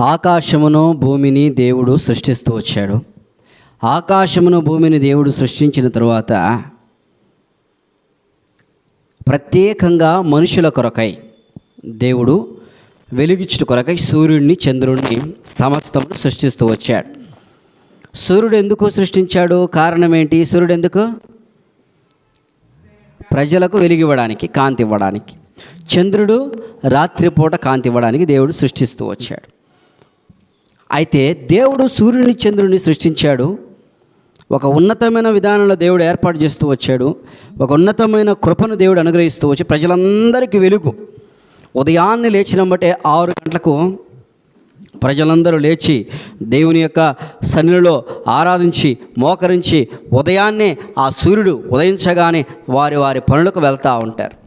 ఆకాశమును భూమిని దేవుడు సృష్టిస్తూ వచ్చాడు. ఆకాశమును భూమిని దేవుడు సృష్టించిన తరువాత ప్రత్యేకంగా మనుషుల కొరకై దేవుడు వెలుగిచ్చుట కొరకై సూర్యుడిని చంద్రుడిని సమస్తమును సృష్టిస్తూ వచ్చాడు. సూర్యుడు ఎందుకు సృష్టించాడు? కారణం ఏంటి? సూర్యుడు ఎందుకు? ప్రజలకు వెలిగివ్వడానికి కాంతి ఇవ్వడానికి చంద్రుడు రాత్రిపూట కాంతి ఇవ్వడానికి దేవుడు సృష్టిస్తూ వచ్చాడు. అయితే దేవుడు సూర్యుని చంద్రుని సృష్టించాడు. ఒక ఉన్నతమైన విధానంలో దేవుడు ఏర్పాటు చేస్తూ వచ్చాడు. ఒక ఉన్నతమైన కృపను దేవుడు అనుగ్రహిస్తూ వచ్చి ప్రజలందరికీ వెలుగు. ఉదయాన్నే లేచిన బట్టే ఆరు గంటలకు ప్రజలందరూ లేచి దేవుని యొక్క సన్నిలో ఆరాధించి మోకరించి ఉదయాన్నే ఆ సూర్యుడు ఉదయించగానే వారి వారి పనులకు వెళ్తూ ఉంటారు.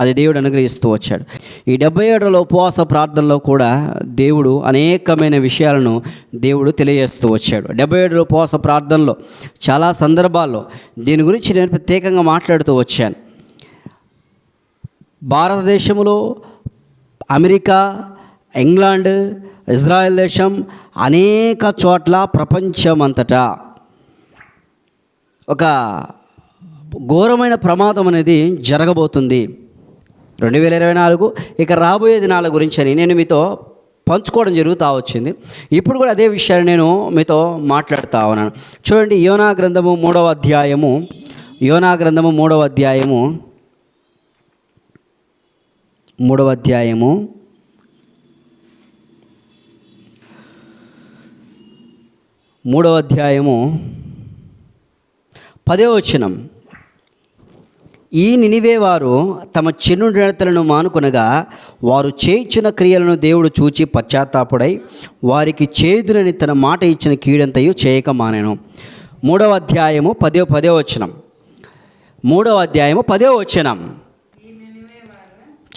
అది దేవుడు అనుగ్రహిస్తూ వచ్చాడు. ఈ డెబ్బై ఏడులో ఉపవాస ప్రార్థనలో కూడా దేవుడు అనేకమైన విషయాలను దేవుడు తెలియజేస్తూ వచ్చాడు. డెబ్బై ఏడులో ఉపవాస ప్రార్థనలో చాలా సందర్భాల్లో దీని గురించి నేను ప్రత్యేకంగా మాట్లాడుతూ వచ్చాను. భారతదేశంలో అమెరికా ఇంగ్లాండ్ ఇజ్రాయెల్ దేశం అనేక చోట్ల ప్రపంచమంతటా ఒక ఘోరమైన ప్రమాదం అనేది జరగబోతుంది. రెండు వేల ఇరవై నాలుగు ఇక రాబోయే దినాల గురించి అని నేను మీతో పంచుకోవడం జరుగుతూ వచ్చింది. ఇప్పుడు కూడా అదే విషయాన్ని నేను మీతో మాట్లాడుతూ ఉన్నాను. చూడండి యోనా గ్రంథము మూడవ అధ్యాయము. యోనా గ్రంథము మూడవ అధ్యాయము. మూడవ అధ్యాయము. మూడవ అధ్యాయము. పదే వచనం. ఈ నినివే వారు తమ చిన్ను నడతలను మానుకొనగా వారు చేయించిన క్రియలను దేవుడు చూచి పశ్చాత్తాపుడై వారికి చేదునని తన మాట ఇచ్చిన కీడంతయు చేయక మానేను. మూడవ అధ్యాయము పదే పదే వచనం. మూడవ అధ్యాయము పదే వచనం.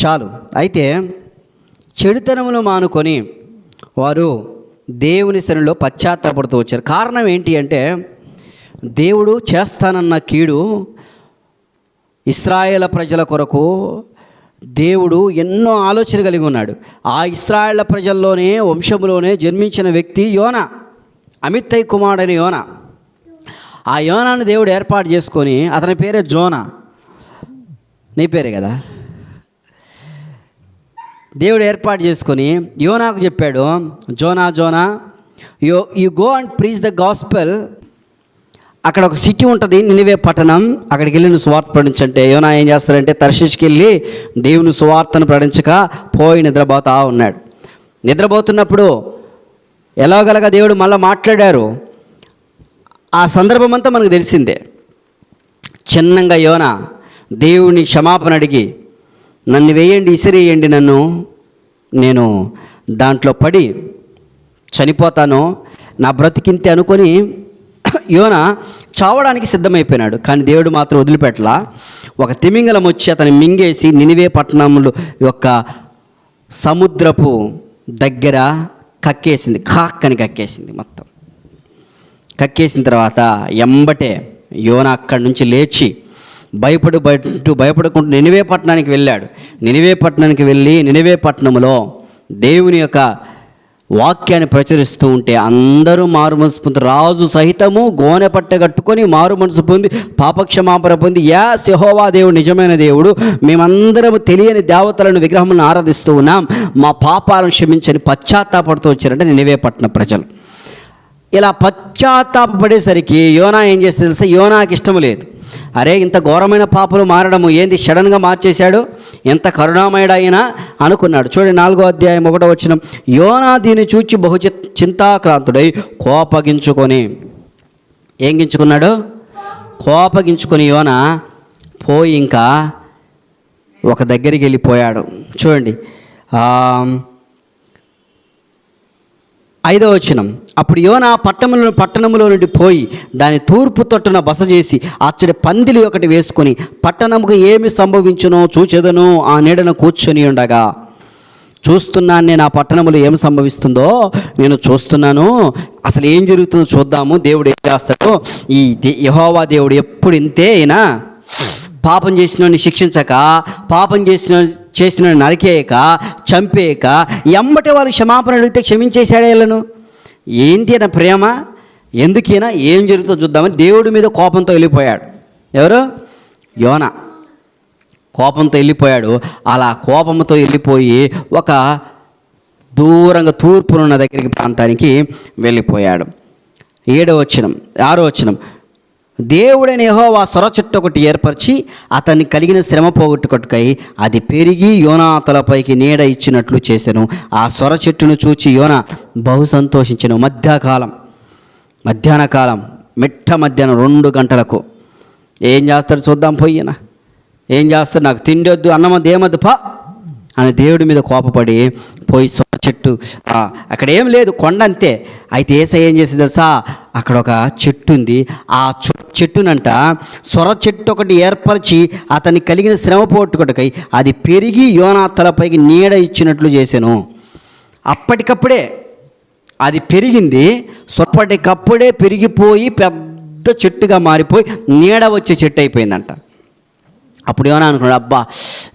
చాలు. అయితే చెడుతనములు మానుకొని వారు దేవుని శనిలో పశ్చాత్తాపడుతూ వచ్చారు. కారణం ఏంటి అంటే దేవుడు చేస్తానన్న కీడు ఇస్రాయేల ప్రజల కొరకు దేవుడు ఎన్నో ఆలోచన కలిగి ఉన్నాడు. ఆ ఇస్రాయేళ్ళ ప్రజల్లోనే వంశంలోనే జన్మించిన వ్యక్తి యోన అమిత్తయ్య కుమారుడైన యోన. ఆ యోనాను దేవుడు ఏర్పాటు చేసుకొని అతని పేరే జోన. నీ పేరే కదా? దేవుడు ఏర్పాటు చేసుకొని యోనాకు చెప్పాడు Jonah Jonah yo you go and preach the gospel అక్కడ ఒక సిటీ ఉంటుంది నినివే పట్టణం. అక్కడికి వెళ్ళి నువ్వు సువార్త ప్రకటించంటే. యోనా ఏం చేస్తారంటే తర్శిష్కి వెళ్ళి దేవుని సువార్తను ప్రకటించక పోయి నిద్రపోతా ఉన్నాడు. నిద్రపోతున్నప్పుడు ఎలాగలగా దేవుడు మళ్ళీ మాట్లాడారు? ఆ సందర్భం అంతా మనకు తెలిసిందే. చిన్నంగా యోన దేవుని క్షమాపణ అడిగి నన్ను వేయండి ఇసిరేయండి నన్ను. నేను దాంట్లో పడి చనిపోతాను. నా బ్రతికింతే అనుకొని యోన చావడానికి సిద్ధమైపోయినాడు కానీ దేవుడు మాత్రం వదిలిపెట్టలా. ఒక తిమింగలం వచ్చి అతను మింగేసి నినివే పట్టణంలో యొక్క సముద్రపు దగ్గర కక్కేసింది. కాక్ అని కక్కేసింది మొత్తం. కక్కేసిన తర్వాత ఎంబటే యోన అక్కడి నుంచి లేచి భయపడు బయట భయపడకుండా నినివే పట్టణానికి వెళ్ళాడు. నినివే పట్టణానికి వెళ్ళి నినివే పట్టణంలో దేవుని యొక్క వాక్యాన్ని ప్రచురిస్తూ ఉంటే అందరూ మారు మనసు పొంది రాజు సహితము గోనె పట్ట కట్టుకొని మారు మనసు పొంది పాపక్షమాపణ పొంది యా సెహోవా దేవుడు నిజమైన దేవుడు మేమందరము తెలియని దేవతలను విగ్రహములను ఆరాధిస్తూ ఉన్నాం. మా పాపాలను క్షమించని పశ్చాత్తాపడుతూ వచ్చారంటే నినివే పట్టిన ప్రజలు. ఇలా పశ్చాత్తాపడేసరికి యోనా ఏం చేస్తే తెలుసా? యోనాకి ఇష్టం లేదు. అరే ఇంత ఘోరమైన పాపలు మారడము ఏంది? సడన్గా మార్చేశాడు? ఎంత కరుణామయుడైనా అయినా అనుకున్నాడు. చూడండి నాలుగో అధ్యాయం ఒకటో వచ్చిన యోనా దీన్ని చూచి బహు చింతాక్రాంతుడై కోపగించుకొని ఏం గించుకున్నాడు? కోపగించుకొని యోన పోయి ఇంకా ఒక దగ్గరికి వెళ్ళిపోయాడు. చూడండి ఐదవ వచనం. అప్పుడు యోనా పట్టణంలో పట్టణంలో నుండి పోయి దాని తూర్పు తొట్టున బస చేసి అచ్చడి పందిలి ఒకటి వేసుకొని పట్టణముకు ఏమి సంభవించునో చూచెదను ఆ నీడను కూర్చొని ఉండగా. చూస్తున్నాను నేను ఆ పట్టణంలో ఏం సంభవిస్తుందో నేను చూస్తున్నాను. అసలు ఏం జరుగుతుందో చూద్దాము. దేవుడు ఏం చేస్తాడో ఈ యహోవా దేవుడు ఎప్పుడు ఇంతే అయినా పాపం చేసిన శిక్షించక పాపం చేసిన చేసిన నరికేయక చంపేయక ఎమ్మటి వాళ్ళు క్షమాపణ అడిగితే క్షమించేశాడే వీళ్ళను? ఏంటి అన్న ప్రేమ? ఎందుకైనా ఏం జరుగుతుందో చూద్దామని దేవుడి మీద కోపంతో వెళ్ళిపోయాడు. ఎవరు? యోన. కోపంతో వెళ్ళిపోయాడు. అలా కోపంతో వెళ్ళిపోయి ఒక దూరంగా తూర్పునున్న దగ్గరికి ప్రాంతానికి వెళ్ళిపోయాడు. ఏడవ వచనం ఆరో వచనం. దేవుడైన యహోవా సొర చెట్టు ఒకటి ఏర్పరిచి అతన్ని కలిగిన శ్రమ పోగొట్టుకొట్టుకై అది పెరిగి యోనా తలపైకి నీడ ఇచ్చినట్లు చేశాను ఆ సొర చెట్టును చూచి యోన బహు సంతోషించను. మధ్యాకాలం మధ్యాహ్న కాలం మిట్ట మధ్యాహ్నం రెండు గంటలకు. ఏం చేస్తాడు చూద్దాం పోయిన ఏం చేస్తాడు? నాకు తిండి వద్దు అన్నమద్దు ఏమద్దు పా అని దేవుడి మీద కోపపడి పోయి సొర చెట్టు అక్కడ ఏం లేదు కొండ అంతే అయితే ఏసై ఏం చేసి తెలుసా? అక్కడ ఒక చెట్టు ఉంది. ఆ చు- చెట్టునంట. సొర చెట్టు ఒకటి ఏర్పరిచి అతని కలిగిన శ్రమ పోట్టుకొటకై అది పెరిగి యోనా తలపైకి నీడ ఇచ్చినట్లు చేశాను అప్పటికప్పుడే అది పెరిగింది. సొప్పటికప్పుడే పెరిగిపోయి పెద్ద చెట్టుగా మారిపోయి నీడ వచ్చే చెట్టు అయిపోయిందంట అప్పుడు ఏమన్నా అనుకున్నాడు అబ్బా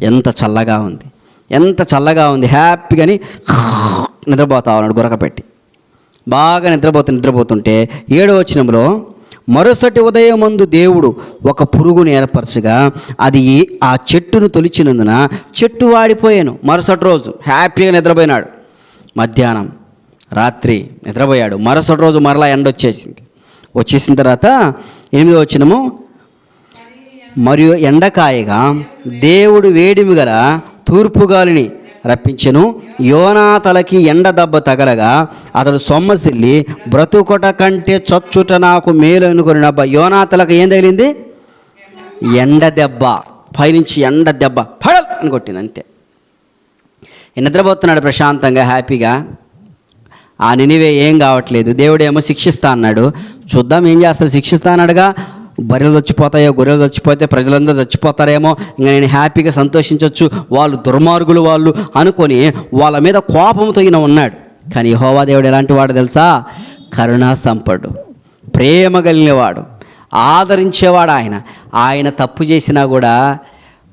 ఎంత చల్లగా ఉంది. ఎంత చల్లగా ఉంది. హ్యాపీగాని నిద్రపోతా ఉన్నాడు గురకపెట్టి. బాగా నిద్రపోతూ నిద్రపోతుంటే ఏడో వచ్చినప్పుడు మరుసటి ఉదయమందు దేవుడు ఒక పురుగును ఏర్పరచగా అది ఆ చెట్టును తొలిచినందున చెట్టు వాడిపోయాను. మరుసటి రోజు హ్యాపీగా నిద్రపోయినాడు. మధ్యాహ్నం రాత్రి నిద్రపోయాడు. మరుసటి రోజు మరలా ఎండ వచ్చేసింది. వచ్చేసిన తర్వాత ఎనిమిదో వచ్చినము మరియు ఎండకాయగా దేవుడు వేడిమి గల తూర్పు గాలిని రప్పించెను. యోనా తలకి ఎండ దెబ్బ తగలగా అతడు సొమ్మసిల్లి బ్రతుకొట కంటే చచ్చుట నాకు మేలు అనుకుని అబ్బా. యోనా తలకు ఏం తగిలింది? ఎండ దెబ్బ పైనుంచి ఎండ దెబ్బ పడల్ అని కొట్టింది అంతే. నిద్రపోతున్నాడు ప్రశాంతంగా హ్యాపీగా. ఆ నినివే ఏం కావట్లేదు దేవుడేమో శిక్షిస్తా అన్నాడు. చూద్దాం ఏం చేస్తాడు? శిక్షిస్తా అన్నాడుగా. బర్రెలు చచ్చిపోతాయో గొర్రెలు చచ్చిపోతే ప్రజలందరూ చచ్చిపోతారేమో ఇంకా నేను హ్యాపీగా సంతోషించవచ్చు వాళ్ళు దుర్మార్గులు వాళ్ళు అనుకొని వాళ్ళ మీద కోపంతో ఈయన ఉన్నాడు. కానీ హోవా దేవుడు ఎలాంటి వాడు తెలుసా? కరుణా సంపడు ప్రేమ కలిగినవాడు ఆదరించేవాడు ఆయన. ఆయన తప్పు చేసినా కూడా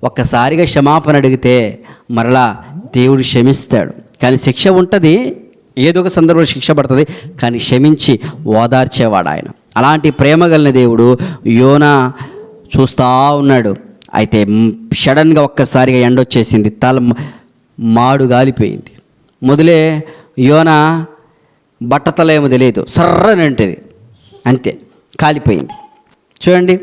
ఒక్కసారిగా క్షమాపణ అడిగితే మరలా దేవుడు క్షమిస్తాడు. కానీ శిక్ష ఉంటుంది ఏదో ఒక సందర్భంలో శిక్ష పడుతుంది కానీ క్షమించి ఓదార్చేవాడు ఆయన. అలాంటి ప్రేమ కలిగిన దేవుడు యోనా చూస్తూ ఉన్నాడు. అయితే సడన్గా ఒక్కసారిగా ఎండ వచ్చేసింది తల మాడు గాలిపోయింది. మొదలే యోన బట్టతలేమో తెలియదు సర్రనంటది అంతే కాలిపోయింది. చూడండి.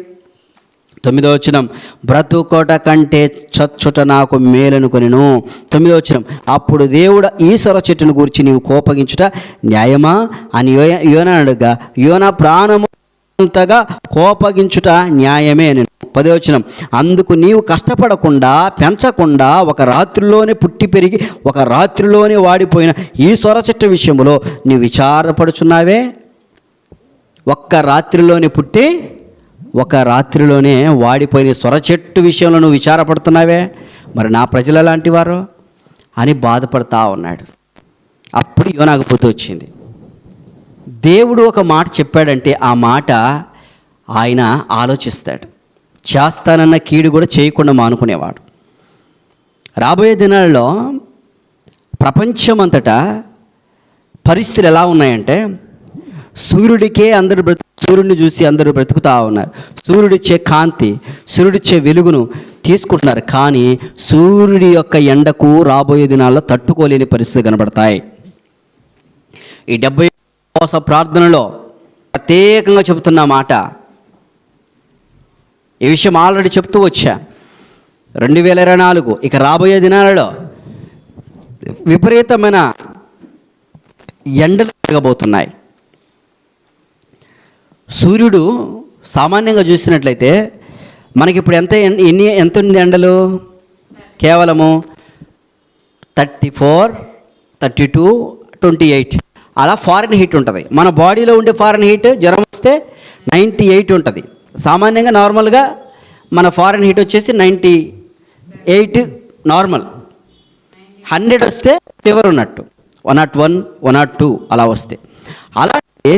తొమ్మిదో వచనం బ్రతుకోట కంటే చచ్చుట నాకు మేలనుకొనిను తొమ్మిదో వచనం అప్పుడు దేవుడు ఈశ్వర చెట్టును గురించి నీవు కోపగించుట న్యాయమా? అని యోన యోనడుగా యోన ప్రాణము అంతగా కోపగించుట న్యాయమే అని పదవచనం అందుకు నీవు కష్టపడకుండా పెంచకుండా ఒక రాత్రిలోనే పుట్టి పెరిగి ఒక రాత్రిలోనే వాడిపోయిన ఈ సొర చెట్టు విషయంలో నీవు విచారపడుచున్నావే? ఒక్క రాత్రిలోనే పుట్టి ఒక రాత్రిలోనే వాడిపోయిన సొర చెట్టు విషయంలో నువ్వు విచారపడుతున్నావే? మరి నా ప్రజలు ఎలాంటి వారు? అని బాధపడతా ఉన్నాడు. అప్పుడు యోనాకు బుద్ధి వచ్చింది. దేవుడు ఒక మాట చెప్పాడంటే ఆ మాట ఆయన ఆలోచిస్తాడు. చేస్తానన్న కీడు కూడా చేయకుండా మానుకునేవాడు. రాబోయే దినాల్లో ప్రపంచమంతటా పరిస్థితులు ఎలా ఉన్నాయంటే సూర్యుడికే అందరూ బ్రతు సూర్యుడిని చూసి అందరూ బ్రతుకుతా ఉన్నారు. సూర్యుడిచ్చే కాంతి సూర్యుడిచ్చే వెలుగును తీసుకుంటున్నారు. కానీ సూర్యుడి యొక్క ఎండకు రాబోయే దినాల్లో తట్టుకోలేని పరిస్థితి కనబడతాయి. ఈ డెబ్బై ఉపవాస ప్రార్థనలో ప్రత్యేకంగా చెబుతున్న మాట. ఈ విషయం ఆల్రెడీ చెప్తూ వచ్చా. రెండు వేల ఇరవై నాలుగు ఇక రాబోయే దినాలలో విపరీతమైన ఎండలు జరగబోతున్నాయి. సూర్యుడు సామాన్యంగా చూసినట్లయితే మనకి ఇప్పుడు ఎంత ఎన్ని ఎంత ఉంది ఎండలు? కేవలము thirty four thirty two twenty eight. అలా ఫారెన్ హీట్ ఉంటుంది. మన బాడీలో ఉండే ఫారెన్ హీట్ జ్వరం వస్తే నైంటీ ఎయిట్ ఉంటుంది. సామాన్యంగా నార్మల్గా మన ఫారెన్ హీట్ వచ్చేసి నైంటీ ఎయిట్ నార్మల్. హండ్రెడ్ వస్తే ఫీవర్ ఉన్నట్టు. One naught one one naught two అలా వస్తే. అలాంటి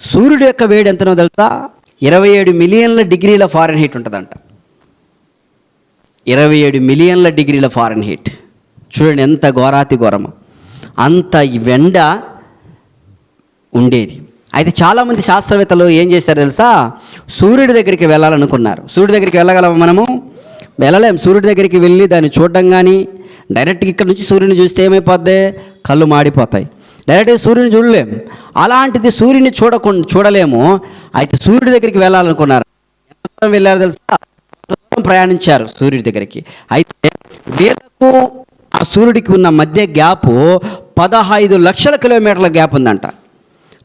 సూర్యుడు యొక్క వేడి ఎంతనో తెలుసా? ఇరవై ఏడు మిలియన్ల డిగ్రీల ఫారెన్ హీట్ ఉంటుందంట. ఇరవై ఏడు మిలియన్ల డిగ్రీల ఫారెన్ హీట్ చూడండి ఎంత ఘోరాతి ఘోరము. అంత ఈ వెండ ఉండేది. అయితే చాలామంది శాస్త్రవేత్తలు ఏం చేశారు తెలుసా? సూర్యుడి దగ్గరికి వెళ్ళాలనుకున్నారు. సూర్యుడి దగ్గరికి వెళ్ళగలము మనము? వెళ్ళలేం. సూర్యుడి దగ్గరికి వెళ్ళి దాన్ని చూడడం కానీ డైరెక్ట్గా ఇక్కడ నుంచి సూర్యుని చూస్తే ఏమైపోద్ది? కళ్ళు మాడిపోతాయి. డైరెక్ట్గా సూర్యుని చూడలేం. అలాంటిది సూర్యుని చూడకుండా చూడలేము. అయితే సూర్యుడి దగ్గరికి వెళ్ళాలనుకున్నారు. ఎంత దూరం వెళ్ళారు తెలుసా? ప్రయాణించారు సూర్యుడి దగ్గరికి. అయితే వీళ్ళకు ఆ సూర్యుడికి ఉన్న మధ్య గ్యాపు పదహైదు లక్షల కిలోమీటర్ల గ్యాప్ ఉందంట.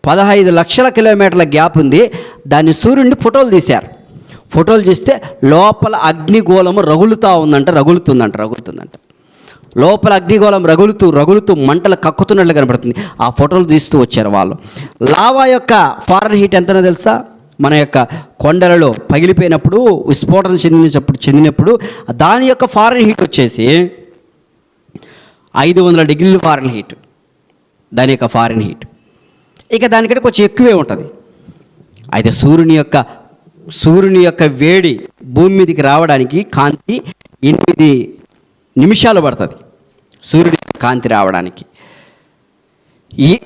పదహైదు లక్షల కిలోమీటర్ల గ్యాప్ ఉంది. దాన్ని సూర్యుడిని ఫోటోలు తీశారు. ఫోటోలు తీస్తే లోపల అగ్నిగోళము రగులుతూ ఉందంట రగులుతుందంట రగులుతుందంట. లోపల అగ్నిగోళం రగులుతూ రగులుతూ మంటలు కక్కుతున్నట్లు కనబడుతుంది. ఆ ఫోటోలు తీస్తూ వచ్చారు వాళ్ళు. లావా యొక్క ఫారెన్ హీట్ ఎంతనో తెలుసా? మన యొక్క కొండలలో పగిలిపోయినప్పుడు విస్ఫోటన చెందినప్పుడు చెందినప్పుడు దాని యొక్క ఫారెన్ హీట్ వచ్చేసి ఐదు వందల డిగ్రీలు ఫారెన్ హీట్. దాని యొక్క ఫారెన్ హీట్. ఇక దానికంటే కొంచెం ఎక్కువే ఉంటుంది. అయితే సూర్యుని యొక్క సూర్యుని యొక్క వేడి భూమి మీదకి రావడానికి కాంతి ఎనిమిది నిమిషాలు పడుతుంది సూర్యుడి కాంతి రావడానికి. ఈ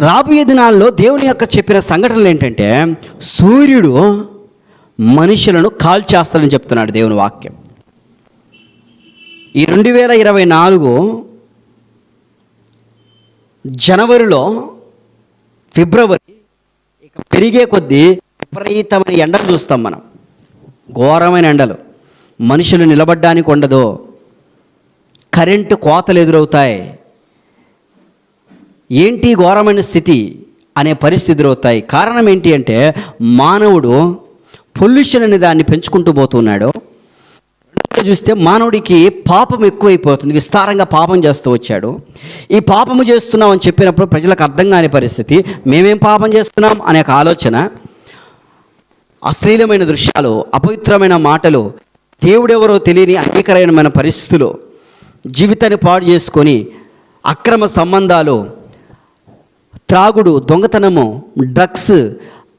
రాబోయే దినాల్లో దేవుని యొక్క చెప్పిన సంఘటనలు ఏంటంటే సూర్యుడు మనుషులను కాల్చేస్తాడని చెప్తున్నాడు దేవుని వాక్యం. ఈ రెండు వేల ఇరవై నాలుగు జనవరిలో ఫిబ్రవరి ఇక పెరిగే కొద్దీ విపరీతమైన ఎండలు చూస్తాం మనం. ఘోరమైన ఎండలు. మనుషులు నిలబడ్డానికి ఉండదు. కరెంటు కోతలు ఎదురవుతాయి. ఏంటి ఘోరమైన స్థితి అనే పరిస్థితి ఎదురవుతాయి. కారణం ఏంటి అంటే మానవుడు పొల్యూషన్ అనే దాన్ని పెంచుకుంటూ పోతున్నాడు. చూస్తే మానవుడికి పాపం ఎక్కువైపోతుంది. విస్తారంగా పాపం చేస్తూ వచ్చాడు. ఈ పాపము చేస్తున్నాం అని చెప్పినప్పుడు ప్రజలకు అర్థం కాని పరిస్థితి. మేమేం పాపం చేస్తున్నాం అనే ఒక ఆలోచన. అశ్లీలమైన దృశ్యాలు అపవిత్రమైన మాటలు దేవుడెవరో తెలియని అంగీకరమైన పరిస్థితులు జీవితాన్ని పాడు చేసుకొని అక్రమ సంబంధాలు త్రాగుడు దొంగతనము డ్రగ్స్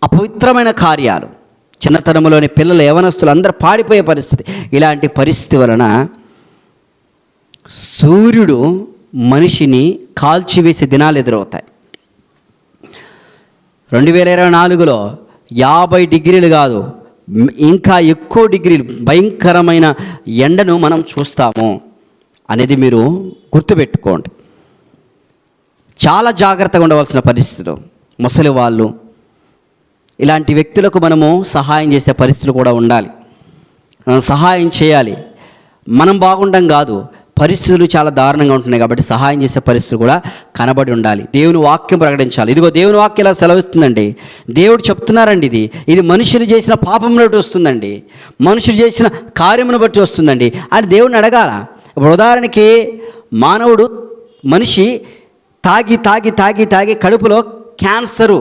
అపవిత్రమైన కార్యాలు చిన్నతనంలోని పిల్లలు యవనస్తులు అందరూ పాడిపోయే పరిస్థితి. ఇలాంటి పరిస్థితి వలన సూర్యుడు మనిషిని కాల్చివేసే దినాలు ఎదురవుతాయి. రెండు వేల ఇరవై నాలుగులో యాభై డిగ్రీలు కాదు ఇంకా ఎక్కువ డిగ్రీలు భయంకరమైన ఎండను మనం చూస్తాము. అనేది మీరు గుర్తుపెట్టుకోండి. చాలా జాగ్రత్తగా ఉండవలసిన పరిస్థితులు. ముసలి వాళ్ళు ఇలాంటి వ్యక్తులకు మనము సహాయం చేసే పరిస్థితులు కూడా ఉండాలి. సహాయం చేయాలి. మనం బాగుండం కాదు పరిస్థితులు చాలా దారుణంగా ఉంటున్నాయి కాబట్టి సహాయం చేసే పరిస్థితులు కూడా కనబడి ఉండాలి. దేవుని వాక్యం ప్రకటించాలి. ఇదిగో దేవుని వాక్యం ఇలా సెలవిస్తుందండి. దేవుడు చెప్తున్నారండి ఇది. ఇది మనుషులు చేసిన పాపం బట్టి వస్తుందండి. మనుషులు చేసిన కార్యమును బట్టి వస్తుందండి. అని దేవుడిని అడగాల? ఇప్పుడు ఉదాహరణకి మానవుడు మనిషి తాగి తాగి తాగి తాగి కడుపులో క్యాన్సరు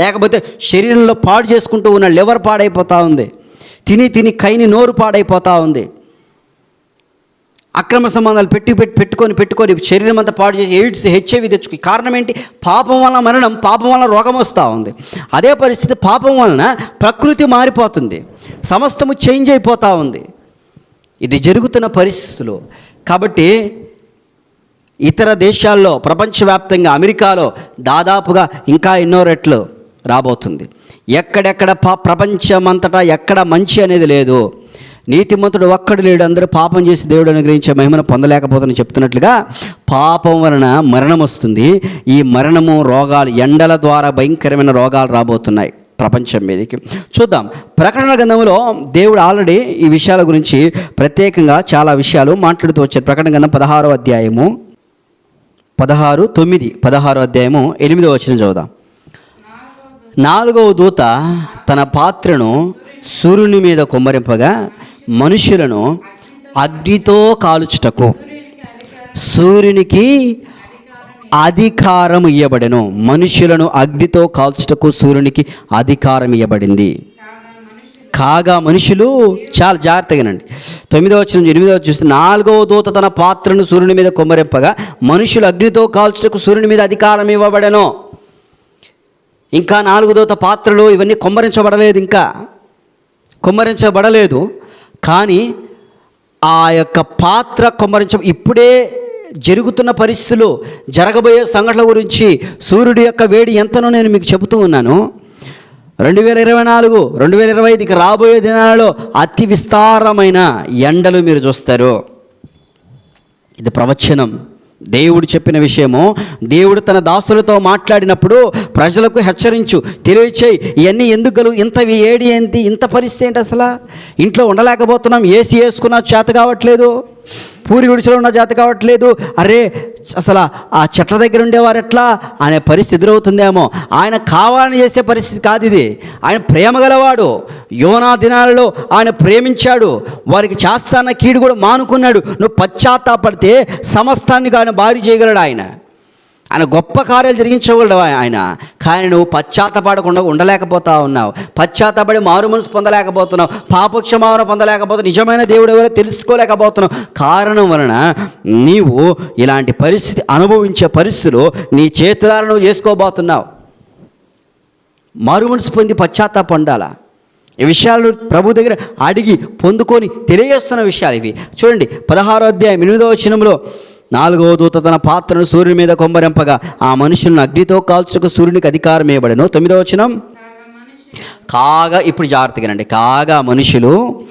లేకపోతే శరీరంలో పాడు చేసుకుంటూ ఉన్న లివర్ పాడైపోతూ ఉంది. తిని తిని కైని నోరు పాడైపోతూ ఉంది. అక్రమ సంబంధాలు పెట్టి పెట్టి పెట్టుకొని పెట్టుకొని శరీరం అంతా పాడు చేసి ఎయిడ్స్ హెచ్ఐవి తెచ్చుకు కారణం ఏంటి? పాపం వలన మరణం పాపం వలన రోగం వస్తూ ఉంది. అదే పరిస్థితి పాపం వలన ప్రకృతి మారిపోతుంది. సమస్తము చేంజ్ అయిపోతూ ఉంది. ఇది జరుగుతున్న పరిస్థితులు. కాబట్టి ఇతర దేశాల్లో ప్రపంచవ్యాప్తంగా అమెరికాలో దాదాపుగా ఇంకా ఎన్నో రెట్లు రాబోతుంది. ఎక్కడెక్కడ పా ప్రపంచమంతటా ఎక్కడ మంచి అనేది లేదు. నీతిమంతుడు ఒక్కడు లేడు అందరూ పాపం చేసి దేవుడు అనుగ్రహించే మహిమను పొందలేకపోతుందని చెప్తున్నట్లుగా పాపం వలన మరణం వస్తుంది. ఈ మరణము రోగాలు ఎండల ద్వారా భయంకరమైన రోగాలు రాబోతున్నాయి. ప్రపంచం మీదకి. చూద్దాం. ప్రకటన గ్రంథంలో దేవుడు ఆల్రెడీ ఈ విషయాల గురించి ప్రత్యేకంగా చాలా విషయాలు మాట్లాడుతూ వచ్చారు. ప్రకటన గ్రంథం పదహారో అధ్యాయము. పదహారు తొమ్మిది. పదహారో అధ్యాయము ఎనిమిదో వచ్చిన చదువుదాం. నాలుగవ దూత తన పాత్రను సూర్యుని మీద కుమ్మరింపగా మనుషులను అగ్నితో కాలుచుటకు సూర్యునికి అధికారం ఇవ్వబడెను మనుషులను అగ్నితో కాల్చుటకు సూర్యునికి అధికారం ఇవ్వబడింది కాగా మనుషులు చాలా జాగ్రత్తగానండి. తొమ్మిదవ వచ్చిన ఎనిమిదవ చూస్తే నాలుగవ దూత తన పాత్రను సూర్యుని మీద కొమ్మరింపగా మనుషులు అగ్నితో కాల్చుటకు సూర్యుని మీద అధికారం ఇవ్వబడెను. ఇంకా నాలుగు దూత పాత్రలు ఇవన్నీ కొమ్మరించబడలేదు ఇంకా. కొమ్మరించబడలేదు. కానీ ఆ యొక్క పాత్ర కొమ్మరించ ఇప్పుడే జరుగుతున్న పరిస్థితులు జరగబోయే సంఘటనల గురించి సూర్యుడి యొక్క వేడి ఎంతనో నేను మీకు చెబుతూ ఉన్నాను. రెండు వేల ఇరవై నాలుగు రెండు వేల ఇరవై ఐదుకి రాబోయే దినాలలో అతి విస్తారమైన ఎండలు మీరు చూస్తారు. ఇది ప్రవచనం. దేవుడు చెప్పిన విషయము. దేవుడు తన దాసులతో మాట్లాడినప్పుడు ప్రజలకు హెచ్చరించు తెలియచేయి ఇవన్నీ ఎందుకు గలు ఇంత ఏడి ఏంటి ఇంత పరిస్థితి ఏంటి అసలు? ఇంట్లో ఉండలేకపోతున్నాం ఏసీ వేసుకున్నా చేత కావట్లేదు. పూరి గుడిసెలో ఉన్న జాతి కావట్లేదు. అరే అసలు ఆ చెట్ల దగ్గర ఉండేవారు ఎట్లా? అనే పరిస్థితి ఎదురవుతుందేమో. ఆయన కావాలని చేసే పరిస్థితి కాదు ఇది. ఆయన ప్రేమ గలవాడు. యోనా దినాలలో ఆయన ప్రేమించాడు. వారికి చేస్తాన్న కీడు కూడా మానుకున్నాడు. నువ్వు పశ్చాత్తాపడితే సమస్తాన్ని ఆయన భారీ చేయగలడు ఆయన. ఆయన గొప్ప కార్యాలు జరిగించగలడు ఆయన. కానీ నువ్వు పశ్చాత్తపడకుండా ఉండలేకపోతా ఉన్నావు. పశ్చాత్తపడి మారు మనసు పొందలేకపోతున్నావు. పాపక్షమావన పొందలేకపోతున్నావు. నిజమైన దేవుడు ఎవరో తెలుసుకోలేకపోతున్నావు. కారణం వలన నీవు ఇలాంటి పరిస్థితి అనుభవించే పరిస్థితులు నీ చేతులను నువ్వు చేసుకోబోతున్నావు. మారు మనసు పొంది పశ్చాత్తాప ఉండాలా ఈ విషయాలు ప్రభు దగ్గర అడిగి పొందుకొని తెలియజేస్తున్న విషయాలు ఇవి. చూడండి పదహారో అధ్యాయం ఎనిమిదో వచనంలో నాలుగవ దూత తన పాత్రను సూర్యుని మీద కొమ్మరింపగా ఆ మనుషులను అగ్నితో కాల్చుకు సూర్యునికి అధికారం ఇవ్వబడను. తొమ్మిదవ వచనం. కాగా ఇప్పుడు జాగ్రత్తగానండి కాగా మనుషులు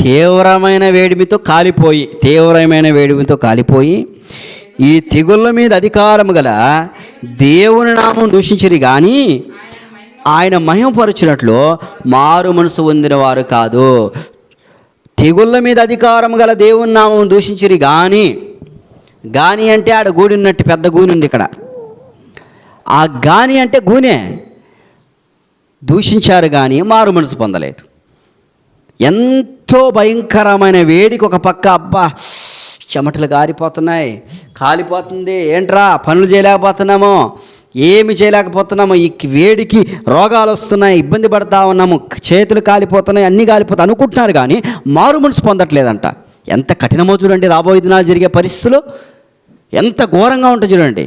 తీవ్రమైన వేడిమితో కాలిపోయి తీవ్రమైన వేడిమితో కాలిపోయి ఈ తెగుళ్ళ మీద అధికారము గల దేవుని నామం దూషించరు కానీ ఆయన మహిమపరచినట్లు మారు మనసు పొందిన వారు కాదు. తెగుళ్ళ మీద అధికారం గల దేవుని నామం దూషించిరి కానీ గాని అంటే ఆడ గూడి ఉన్నట్టు పెద్ద గూని ఉంది ఇక్కడ. ఆ గాని అంటే గూనే దూషించారు కానీ మారు మనసు పొందలేదు. ఎంతో భయంకరమైన వేడికి ఒక పక్క అబ్బా చెమటలు గారిపోతున్నాయి కాలిపోతుంది ఏంట్రా పనులు చేయలేకపోతున్నాము ఏమి చేయలేకపోతున్నాము ఈ వేడికి రోగాలు వస్తున్నాయి ఇబ్బంది పడతా ఉన్నాము చేతులు కాలిపోతున్నాయి అన్నీ కాలిపోతాయి అనుకుంటున్నారు కానీ మారు మనసు పొందట్లేదంట. ఎంత కఠినమో చూడండి రాబోయే దినాలు జరిగే పరిస్థితులు. ఎంత ఘోరంగా ఉంటుంది చూడండి.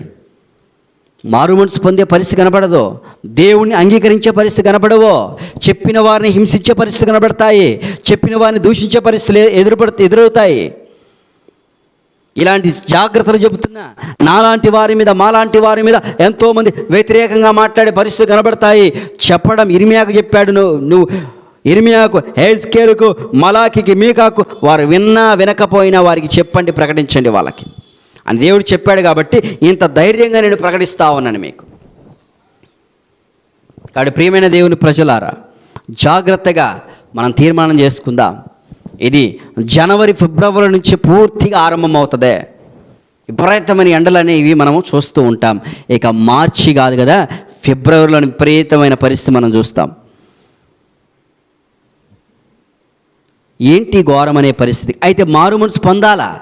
మారు మనసు పొందే పరిస్థితి కనపడదు దేవుణ్ణి అంగీకరించే పరిస్థితి కనపడవో చెప్పిన వారిని హింసించే పరిస్థితి కనబడతాయి. చెప్పిన వారిని దూషించే పరిస్థితులు ఎదురుపడ ఎదురవుతాయి. ఇలాంటి జాగ్రత్తలు చెబుతున్నా నాలాంటి వారి మీద మాలాంటి వారి మీద ఎంతోమంది వ్యతిరేకంగా మాట్లాడే పరిస్థితులు కనబడతాయి. చెప్పడం ఇరిమియాకు చెప్పాడు నువ్వు నువ్వు ఇరిమియాకు హేజ్కేలుకు మలాకికి మీకాకు వారు విన్నా వినకపోయినా వారికి చెప్పండి ప్రకటించండి వాళ్ళకి. అని దేవుడు చెప్పాడు కాబట్టి ఇంత ధైర్యంగా నేను ప్రకటిస్తా ఉన్నాను మీకు. కాబట్టి ప్రియమైన దేవుని ప్రజలారా జాగ్రత్తగా మనం తీర్మానం చేసుకుందాం. ఇది జనవరి ఫిబ్రవరి నుంచి పూర్తిగా ఆరంభమవుతుంది. విపరీతమైన ఎండలు అనేవి మనము చూస్తూ ఉంటాం. ఇక మార్చి కాదు కదా ఫిబ్రవరిలో విపరీతమైన పరిస్థితి మనం చూస్తాం. ఏంటి ఘోరం అనే పరిస్థితి? అయితే మారు మనసు పొందాలా?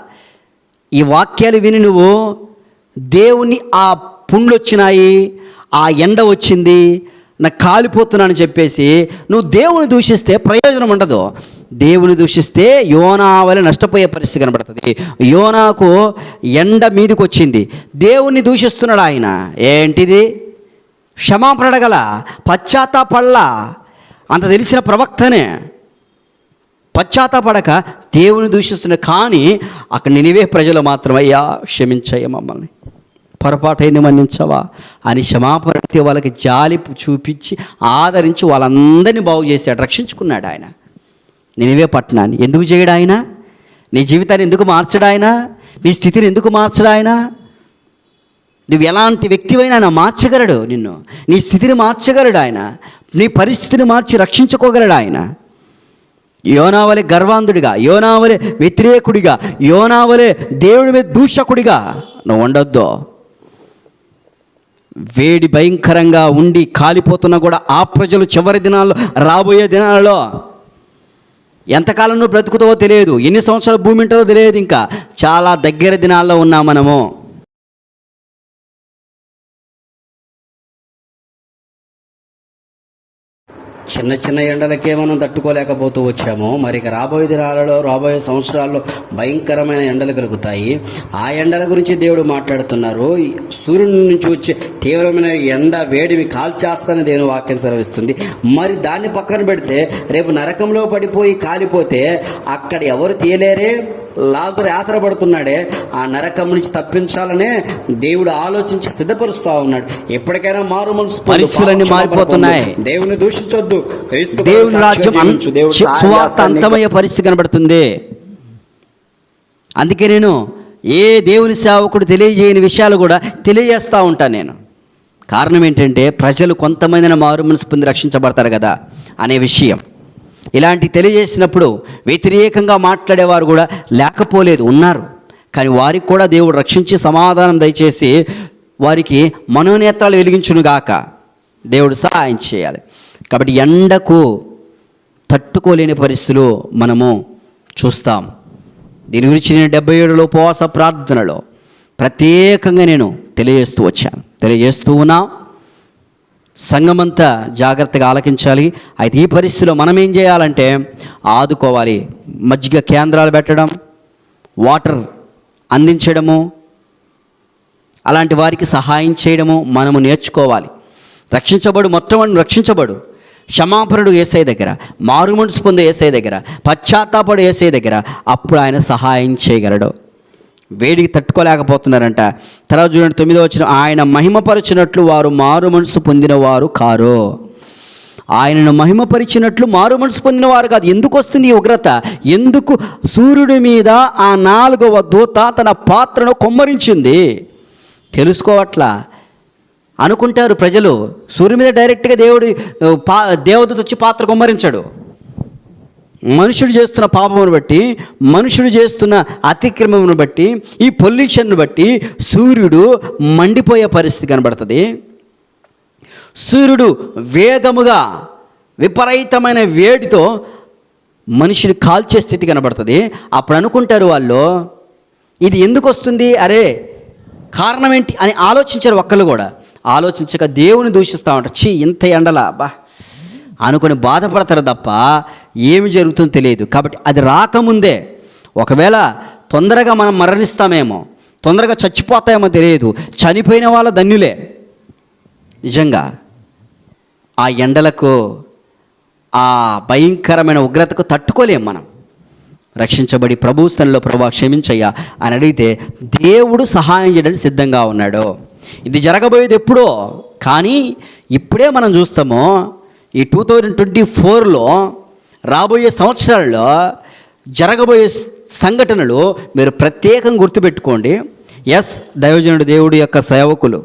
ఈ వాక్యాలు విని నువ్వు దేవుని ఆ పుండ్లు వచ్చినాయి ఆ ఎండ వచ్చింది నాకు కాలిపోతున్నానని చెప్పేసి నువ్వు దేవుని దూషిస్తే ప్రయోజనం ఉండదు. దేవుని దూషిస్తే యోనా వల్ల నష్టపోయే పరిస్థితి కనబడుతుంది. యోనాకు ఎండ మీదకి వచ్చింది. దేవుణ్ణి దూషిస్తున్నాడు ఆయన. ఏంటిది? క్షమాపణ అడగల. పశ్చాత్తాపడల. అంత తెలిసిన ప్రవక్తనే. పశ్చాత్తపడక దేవుని దూషిస్తున్న కానీ అక్కడ నినివే ప్రజలు మాత్రం అయ్యా క్షమించయ్య మమ్మల్ని. పొరపాటైంది మన్నించవా? అని క్షమాపణ వాళ్ళకి జాలి చూపించి ఆదరించి వాళ్ళందరినీ బాగు చేశాడు రక్షించుకున్నాడు ఆయన. నినివే పట్టణాన్ని ఎందుకు చేయడు ఆయన? నీ జీవితాన్ని ఎందుకు మార్చడు ఆయన? నీ స్థితిని ఎందుకు మార్చడు ఆయన? నువ్వు ఎలాంటి వ్యక్తివైనా ఆయన మార్చగలడు నిన్ను. నీ స్థితిని మార్చగలడు ఆయన. నీ పరిస్థితిని మార్చి రక్షించుకోగలడు ఆయన. యోనావలే గర్వాంధుడిగా యోనావలే వ్యతిరేకుడిగా యోనావలే దేవుడి మీద దూషకుడిగా. నువ్వు ఉండొద్దు. వేడి భయంకరంగా ఉండి కాలిపోతున్నా కూడా ఆ ప్రజలు చివరి దినాల్లో రాబోయే దినాలలో ఎంతకాలం నువ్వు బ్రతుకుతావో తెలియదు ఎన్ని సంవత్సరాల భూమి ఉంటుందో తెలియదు ఇంకా. చాలా దగ్గర దినాల్లో ఉన్నాం మనము. చిన్న చిన్న ఎండలకే మనం తట్టుకోలేకపోతూ వచ్చాము మరి ఇక రాబోయే దినాలలో రాబోయే సంవత్సరాల్లో భయంకరమైన ఎండలు కలుగుతాయి. ఆ ఎండల గురించి దేవుడు మాట్లాడుతున్నారు. సూర్యుని నుంచి వచ్చే తీవ్రమైన ఎండ వేడిమి కాల్చేస్తానని దేవుని వాక్యం సెలవిస్తుంది. మరి దాన్ని పక్కన పెడితే రేపు నరకంలో పడిపోయి కాలిపోతే అక్కడ ఎవరు తీయలేరే? లాజరు యాత్ర పడుతున్నాడే. ఆ నరకం నుంచి తప్పించాలనే దేవుడు ఆలోచించి సిద్ధపరుస్తా ఉన్నాడు. ఎప్పటికైనా మారు పరిస్థితులన్నీ మారిపోతున్నాయి. దేవుని దూషించొద్దు. క్రీస్తు దేవుని రాజ్యం సువార్త. అంతమయ్యే పరిస్థితి కనబడుతుంది. అందుకే నేను ఏ దేవుని సేవకుడు తెలియజేయని విషయాలు కూడా తెలియజేస్తూ ఉంటాను నేను. కారణం ఏంటంటే ప్రజలు కొంతమందిని మారు మనసు పొంది రక్షించబడతారు కదా అనే విషయం. ఇలాంటి తెలియజేసినప్పుడు వ్యతిరేకంగా మాట్లాడేవారు కూడా లేకపోలేదు ఉన్నారు. కానీ వారికి కూడా దేవుడు రక్షించి సమాధానం దయచేసి వారికి మనోనేత్రాలు వెలిగించునుగాక. దేవుడు సహాయం చేయాలి. కాబట్టి ఎండకు తట్టుకోలేని పరిస్థితులు మనము చూస్తాం. దీని గురించి నేను డెబ్బై ఏడులో ఉపవాస ప్రార్థనలో ప్రత్యేకంగా నేను తెలియజేస్తూ వచ్చాను. తెలియజేస్తూ ఉన్నా. సంఘమంతా జాగ్రత్తగా ఆలకించాలి. అయితే ఈ పరిస్థితిలో మనం ఏం చేయాలంటే ఆదుకోవాలి. మజ్జిగ కేంద్రాలు పెట్టడం వాటర్ అందించడము అలాంటి వారికి సహాయం చేయడము మనము నేర్చుకోవాలి. రక్షించబడు మొత్తం రక్షించబడు. క్షమాపణుడు ఏసై దగ్గర మారుమనసు పొందే ఏసై దగ్గర పశ్చాత్తాపడు ఏసై దగ్గర అప్పుడు ఆయన సహాయం చేయగలడు. వేడికి తట్టుకోలేకపోతున్నారంట. తర్వాత చూడండి తొమ్మిదో వచ్చిన ఆయన మహిమపరిచినట్లు వారు మారు మనసు పొందిన వారు కారు. ఆయనను మహిమపరిచినట్లు మారు మనసు పొందిన వారు కాదు. ఎందుకు వస్తుంది ఈ ఉగ్రత? ఎందుకు సూర్యుడి మీద ఆ నాలుగవ దూత తన పాత్రను కొమ్మరించింది? తెలుసుకోవట్లా? అనుకుంటారు ప్రజలు సూర్యుడి మీద డైరెక్ట్గా దేవుడి పా దేవదూత వచ్చి పాత్ర కొమ్మరించాడు. మనుషుడు చేస్తున్న పాపమును బట్టి మనుషుడు చేస్తున్న అతిక్రమమును బట్టి ఈ పొల్యూషన్ను బట్టి సూర్యుడు మండిపోయే పరిస్థితి కనబడుతుంది. సూర్యుడు వేగముగా విపరీతమైన వేడితో మనిషిని కాల్చే స్థితి కనబడుతుంది. అప్పుడు అనుకుంటారు వాళ్ళు ఇది ఎందుకు వస్తుంది? అరే కారణం ఏంటి? అని ఆలోచించారు ఒక్కళ్ళు కూడా. ఆలోచించక దేవుని దూషిస్తూ ఉంటారు. చీ ఇంత ఎండలా బా. అనుకుని బాధపడతారు తప్ప ఏమి జరుగుతుందో తెలియదు. కాబట్టి అది రాకముందే ఒకవేళ తొందరగా మనం మరణిస్తామేమో తొందరగా చచ్చిపోతాయేమో తెలియదు. చనిపోయిన వాళ్ళ ధన్యులే. నిజంగా ఆ ఎండలకు ఆ భయంకరమైన ఉగ్రతకు తట్టుకోలేం మనం. రక్షించబడి ప్రభు స్థలంలో ప్రభా క్షమించయ్యా అని అడిగితే దేవుడు సహాయం చేయడానికి సిద్ధంగా ఉన్నాడు. ఇది జరగబోయేది ఎప్పుడో? కానీ ఇప్పుడే మనం చూస్తామో ఈ టూ థౌజండ్ ట్వంటీ ఫోర్లో రాబోయే సంవత్సరాల్లో జరగబోయే సంఘటనలు మీరు ప్రత్యేకంగా గుర్తుపెట్టుకోండి. ఎస్ దైవజనుడు దేవుడి యొక్క సేవకులు.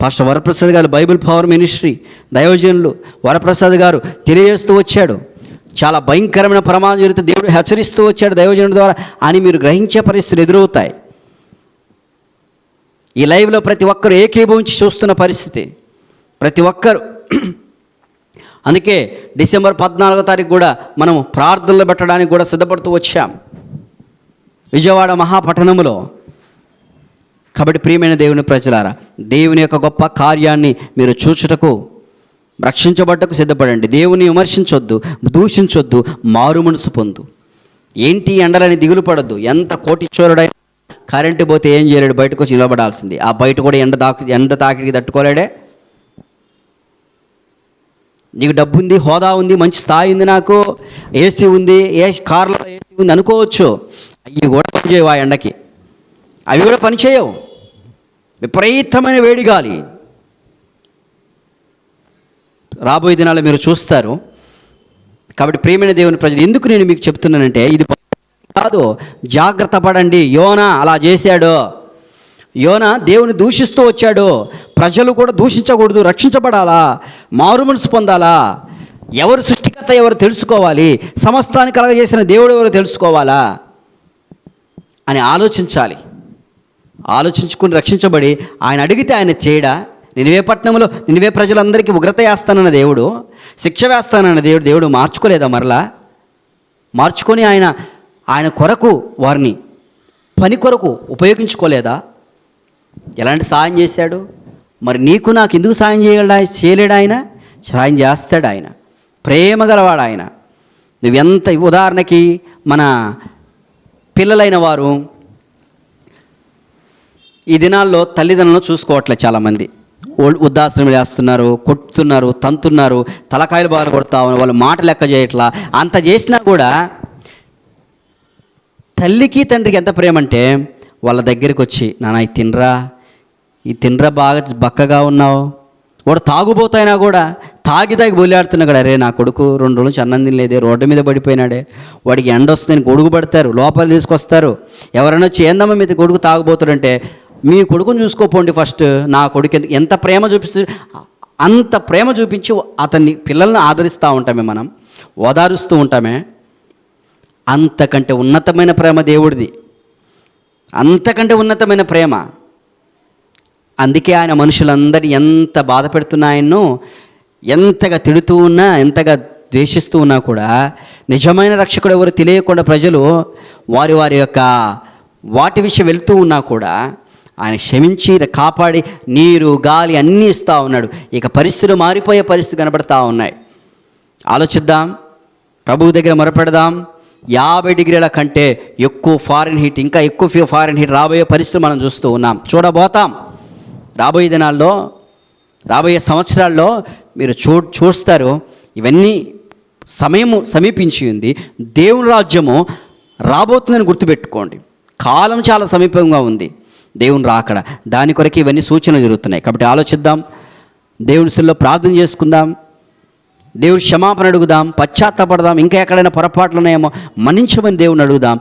పాస్టర్ వరప్రసాద్ గారు బైబిల్ పవర్ మినిస్ట్రీ దైవజనులు. వరప్రసాద్ గారు తెలియజేస్తూ వచ్చాడు. చాలా భయంకరమైన ప్రమాదం జరిగితే దేవుడు హెచ్చరిస్తూ వచ్చాడు దైవజనుడి ద్వారా అని మీరు గ్రహించే పరిస్థితులు ఎదురవుతాయి. ఈ లైవ్లో ప్రతి ఒక్కరు ఏకీభవించి చూస్తున్న పరిస్థితి. ప్రతి ఒక్కరు అందుకే డిసెంబర్ పద్నాలుగో తారీఖు కూడా మనం ప్రార్థనలు పెట్టడానికి కూడా సిద్ధపడుతూ వచ్చాం. విజయవాడ మహాపట్టణములో. కాబట్టి ప్రియమైన దేవుని ప్రజలారా దేవుని యొక్క గొప్ప కార్యాన్ని మీరు చూచుటకు రక్షించబడ్డకు సిద్ధపడండి. దేవుని విమర్శించొద్దు దూషించొద్దు మారు మనసు పొందు. ఏంటి ఎండలని దిగులు పడద్దు? ఎంత కోటీశ్వరుడైనా కరెంటు పోతే ఏం చేయలేడు? బయటకు వచ్చి నిలబడాల్సింది. ఆ బయట కూడా ఎండ తాకి ఎండ తాకిడికి తట్టుకోలేడే? నీకు డబ్బు ఉంది హోదా ఉంది మంచి స్థాయి ఉంది నాకు ఏసీ ఉంది ఏ కార్లో ఏసీ ఉంది అనుకోవచ్చు. అవి కూడా పనిచేయవు ఆ ఎండకి. అవి కూడా పనిచేయవు విపరీతమైన వేడి గాలి. రాబోయే దినాల్లో మీరు చూస్తారు. కాబట్టి ప్రేమైన దేవుని ప్రజలు ఎందుకు నేను మీకు చెప్తున్నానంటే ఇది కాదు జాగ్రత్త పడండి. యోన అలా చేశాడు. యోన దేవుని దూషిస్తూ వచ్చాడు. ప్రజలు కూడా దూషించకూడదు రక్షించబడాలా? మారు మనసు పొందాలా? ఎవరు సృష్టికర్త ఎవరు తెలుసుకోవాలి? సమస్తాన్ని కలగజేసిన దేవుడు ఎవరు తెలుసుకోవాలా? అని ఆలోచించాలి. ఆలోచించుకుని రక్షించబడి ఆయన అడిగితే ఆయన చేయడా? నినివే పట్టణంలో నినివే ప్రజలందరికీ ఉగ్రత వేస్తానన్న దేవుడు శిక్ష వేస్తానన్న దేవుడు దేవుడు మార్చుకోలేదా మరలా? మార్చుకొని ఆయన ఆయన కొరకు వారిని పని కొరకు ఉపయోగించుకోలేదా? ఎలాంటి సాయం చేశాడు? మరి నీకు నాకు ఎందుకు సాయం చేయగలడా? చేయలేడు ఆయన? సాయం చేస్తాడు ఆయన. ప్రేమ గలవాడు ఆయన. నువ్వెంత ఉదాహరణకి మన పిల్లలైన వారు ఈ దినాల్లో తల్లిదండ్రులను చూసుకోవట్లేదు చాలామంది. వృద్ధాశ్రమం చేస్తున్నారు కొట్టుతున్నారు తంతున్నారు తలకాయలు బాగా కొడతా వాళ్ళు మాట లెక్క చేయట్లా. అంత చేసినా కూడా తల్లికి తండ్రికి ఎంత ప్రేమ అంటే వాళ్ళ దగ్గరికి వచ్చి నాన్న ఇది తినరా? ఈ తినరా? బాగా బక్కగా ఉన్నావు. వాడు తాగుబోతైనా కూడా తాగి తాగి బొలియాడుతున్నాడు అరే నా కొడుకు రెండు రోజులు నుంచి అన్నం తినలేదే రోడ్డు మీద పడిపోయినాడే. వాడికి ఎండ వస్తుందని గొడుగు పడతారు లోపల తీసుకొస్తారు. ఎవరైనా వచ్చి ఏందమ్మా మీద కొడుకు తాగుబోతాడంటే మీ కొడుకుని చూసుకోపోండి ఫస్ట్. నా కొడుకు ఎంత- ఎంత ప్రేమ చూపిస్తు అంత ప్రేమ చూపించి అతన్ని పిల్లల్ని ఆదరిస్తూ ఉంటామే మనం ఓదారుస్తూ ఉంటామే. అంతకంటే ఉన్నతమైన ప్రేమ దేవుడిది. అంతకంటే ఉన్నతమైన ప్రేమ. అందుకే ఆయన మనుషులందరినీ ఎంత బాధ పెడుతున్నా ఎంతగా తిడుతూ ఉన్నా ఎంతగా ద్వేషిస్తూ ఉన్నా కూడా నిజమైన రక్షకుడు ఎవరు తెలియకుండా ప్రజలు వారి వారి యొక్క వాటి విషయం వెళ్తూ ఉన్నా కూడా ఆయన క్షమించి కాపాడి నీరు గాలి అన్నీ ఇస్తూ ఉన్నాడు. ఇక పరిస్థితులు మారిపోయే పరిస్థితి కనబడతా ఉన్నాయి. ఆలోచిద్దాం. ప్రభువు దగ్గర మొరపెడదాం. యాభై డిగ్రీల కంటే ఎక్కువ ఫారెన్ హీట్ ఇంకా ఎక్కువ ఫారెన్ హీట్ రాబోయే పరిస్థితులు మనం చూస్తూ ఉన్నాం. చూడబోతాం. రాబోయే దినాల్లో రాబోయే సంవత్సరాల్లో మీరు చూ చూస్తారు ఇవన్నీ సమయము సమీపించి ఉంది. దేవుని రాజ్యము రాబోతుందని గుర్తుపెట్టుకోండి. కాలం చాలా సమీపంగా ఉంది. దేవుని రాకడ. దాని కొరకు ఇవన్నీ సూచనలు జరుగుతున్నాయి. కాబట్టి ఆలోచిద్దాం. దేవుని స్థితిలో ప్రార్థన చేసుకుందాం. దేవుడు క్షమాపణ అడుగుదాం పశ్చాత్తపడదాం ఇంకా ఎక్కడైనా పొరపాట్లు ఉన్నాయేమో మన్నించమని దేవుని అడుగుదాం.